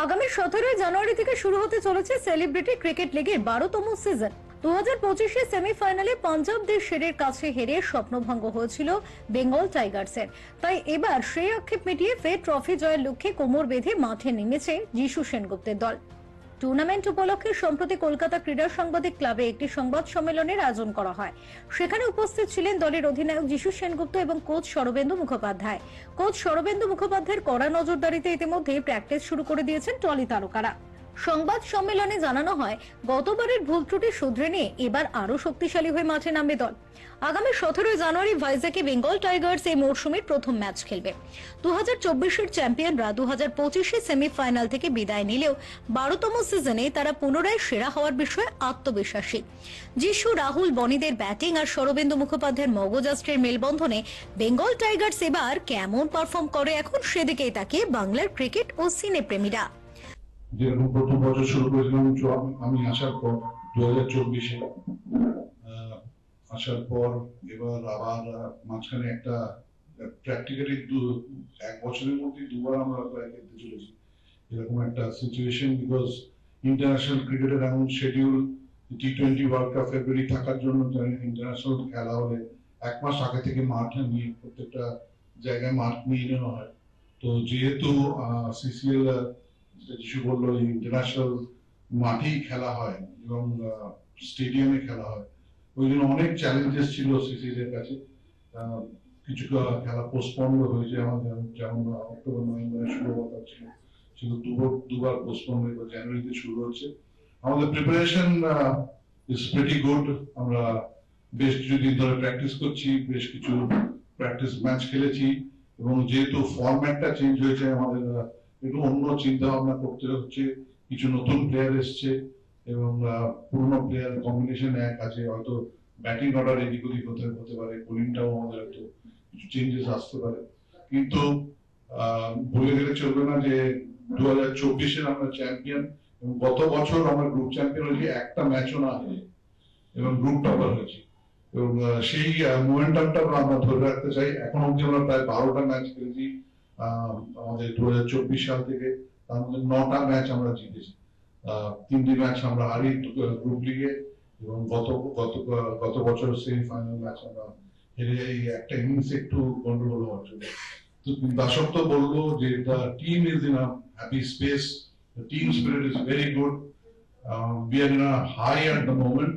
আগামী সতেরোই জানুয়ারি থেকে শুরু হতে চলেছে সেলিব্রিটি ক্রিকেট লিগের বারোতম সিজন। দু হাজার পঁচিশে সেমিফাইনালে পাঞ্জাবদের শেরের কাছে হেরে স্বপ্নভঙ্গ হয়েছিল বেঙ্গল টাইগার্সের। তাই এবার সেই আক্ষেপ মিটিয়ে ফের ট্রফি জয়ের লক্ষ্যে কোমর বেঁধে মাঠে নেমেছে যিশু সেনগুপ্তের দল। টুর্নামেন্ট উপলক্ষে সম্প্রতি কলকাতা ক্রীড়া সাংবাদিক ক্লাবে একটি সংবাদ সম্মেলনের আয়োজন করা হয়। সেখানে উপস্থিত ছিলেন দলের অধিনায়ক যিশু সেনগুপ্ত এবং কোচ সরবেন্দু মুখোপাধ্যায়। কোচ সরবেন্দু মুখোপাধ্যায়ের কড়া নজরদারিতে ইতিমধ্যেই প্র্যাকটিস শুরু করে দিয়েছেন টলি তারকারা। সংবাদ সম্মেলনে জানানো হয়, গতবারের ভুল ত্রুটি শুধরে নিয়ে এবার আরও শক্তিশালী হয়ে মাঠে নামবে দল। আগামী সতেরোই জানুয়ারি ভাইজাকে বেঙ্গল টাইগার্স এই মরশুমের প্রথম ম্যাচ খেলবে। দু হাজার চব্বিশের চ্যাম্পিয়নরা দু হাজার পঁচিশে সেমিফাইনাল থেকে বিদায় নিলেও বারোতম সিজনে তারা পুনরায় সেরা হওয়ার বিষয়ে আত্মবিশ্বাসী। যিশু, রাহুল, বনিদের ব্যাটিং আর শরবেন্দু মুখোপাধ্যায়ের মগজাস্ত্রের মেলবন্ধনে বেঙ্গল টাইগার্স এবার কেমন পারফর্ম করে এখন সেদিকেই তাকিয়ে বাংলার ক্রিকেট ও সিনে প্রেমীরা যেরকম প্রথম বছর শুরু করেছিলাম আমি আসার পর দু হাজার চব্বিশে আসার পর এবার আবার মাঝখানে একটা প্র্যাকটিক্যালি দু, এক বছরের মধ্যে দুবার আমরা প্রায় খেলতে চলেছি। এরকম একটা সিচুয়েশন বিকজ ইন্টারন্যাশনাল ক্রিকেটের এমন schedule T twenty world cup ফেব্রুয়ারি থাকার জন্য ইন্টারন্যাশনাল খেলা হলে এক মাস আগে থেকে মাঠ নিয়ে প্রত্যেকটা জায়গায় মাঠ নিয়ে নেওয়া হয়। তো যেহেতু সিসিএল যিশু ইন্টারন্যাশনাল মাঠেই খেলা হয় এবং স্টেডিয়ামে খেলা হয়। ওই জন্য অনেক চ্যালেঞ্জেস ছিল কাছে। কিছু খেলা পোস্টপন্ড হয়েছে। আমাদের যেমন অক্টোবর, নভেম্বরে শুরু ছিল দুবার দুবার পোস্টপন্ড হয়ে জানুয়ারিতে শুরু হচ্ছে। আমাদের প্রিপারেশন ইজ প্রিটি গুড আমরা বেশ কিছুদিন ধরে প্র্যাকটিস করছি, বেশ কিছু প্র্যাকটিস ম্যাচ খেলেছি এবং যেহেতু ফরম্যাটটা চেঞ্জ হয়েছে আমাদের একটু অন্য চিন্তা ভাবনা করতে হচ্ছে। কিছু নতুন প্লেয়ার এসছে এবং পুরনো প্লেয়ার কম্বিনেশন এক আছে। হয়তো ব্যাটিং অর্ডার এদিক ওদিক হতে হতে পারে বোলিংটাও আমাদের একটু কিছু চেঞ্জেস আসতে পারে। কিন্তু ভুলে গেলে চলবে না যে দু হাজার চব্বিশের আমরা চ্যাম্পিয়ন এবং গত বছর আমরা গ্রুপ চ্যাম্পিয়ন হয়েছি, একটা ম্যাচও না হেরে এবং গ্রুপ টপার হয়েছি। এবং সেই মোমেন্টামটা আমরা ধরে রাখতে চাই। এখন অব্দি আমরা প্রায় বারোটা ম্যাচ খেলেছি। আমাদের দু হাজার চব্বিশ সাল থেকে তার মধ্যে নটা ম্যাচ আমরা জিতেছি। তিনটি ম্যাচ আমরা হারি গ্রুপ লিগে এবং গত গত গত বছর সেমিফাইনাল ম্যাচ আমরা হেরে এই একটা ইনিংস একটু গন্ডগোল হওয়ার জন্য। দাসক তো বলল যে the team is in happy space team spirit is very good we are in high at the moment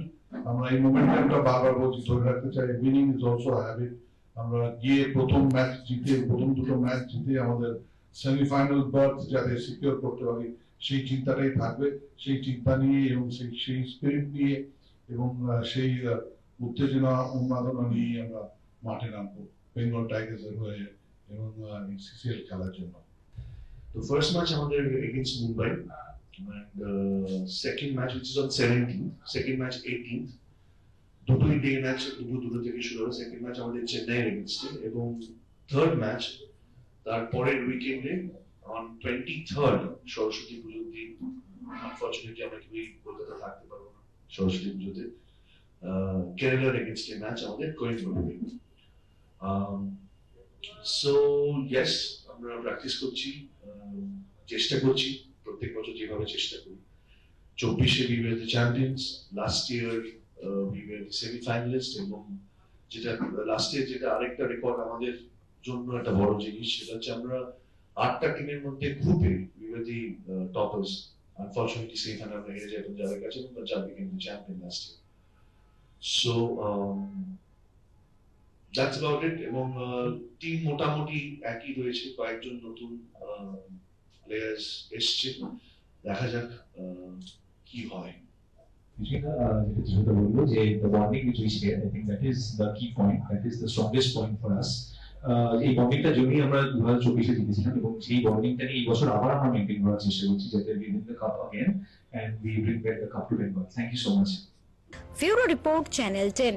আমরা এই মোমেন্টামটা বারবার বলছি, ধরে রাখতে চাই উইনিং ইজ অলসো হ্যাবিট আমরা গিয়ে প্রথম ম্যাচ জিতে প্রথম দুটো ম্যাচ জিতে আমাদের সেমিফাইনাল বার্থ যাতে সিকিউর করতে পারি সেই চিন্তাটাই থাকবে সেই চিন্তা নিয়ে এবং সেই সেই স্পিরিট নিয়ে এবং সেই উত্তেজনা উন্মাদনা নিয়ে আমরা মাঠে নামবো বেঙ্গল টাইগার্সের হয়ে এবং সিসিএল খেলার জন্য The first match আমাদের against Mumbai and uh, second match which is on 17th, second match 18th. দুটোই ডে ম্যাচ দুপুর দুটো থেকে শুরু হবে সেকেন্ড ম্যাচ আমাদের চেন্নাই এগেনস্টে এবং থার্ড ম্যাচ তারপরের উইকেন্ডে অন টোয়েন্টি থার্ড সরস্বতী পুজোর দিন। আনফর্চুনেটলি আমরা কেউই কলকাতা থাকতে পারব না সরস্বতী পুজোতে। কেরালার এগেনস্টে ম্যাচ আমাদের কোয়েম্বাটুরে সো ইয়েস আমরা প্র্যাকটিস করছি চেষ্টা করছি, প্রত্যেক বছর যেভাবে চেষ্টা করি। চব্বিশে the champions last year we were semi finalist এবং যেটা যেটা আরেকটা রেকর্ড আমাদের জন্য একটা বড় জিনিস, সেটা হচ্ছে আমরা আটটা টিমের মধ্যে গ্রুপে we were the toppers unfortunately semi final আমরা হেরে যাই যাদের কাছে champion last year so that's about it এবং টিম মোটামুটি একই রয়েছে, কয়েকজন নতুন প্লেয়ার্স এসছে। দেখা যাক কি হয়। Katrina, uh, the bonding which we share, I think that is the key point, that is the strongest point for us. Uh, এই বন্ডিংটা জন্যই আমরা দু হাজার চব্বিশে জিতেছিলাম এবং সেই বন্ডিংটা নিয়ে এই বছর আবার আমরা মেনটেন করার চেষ্টা করছি যাতে বিভিন্ন cup again and we bring back the cup to Bengal thank you so much bureau report channel ten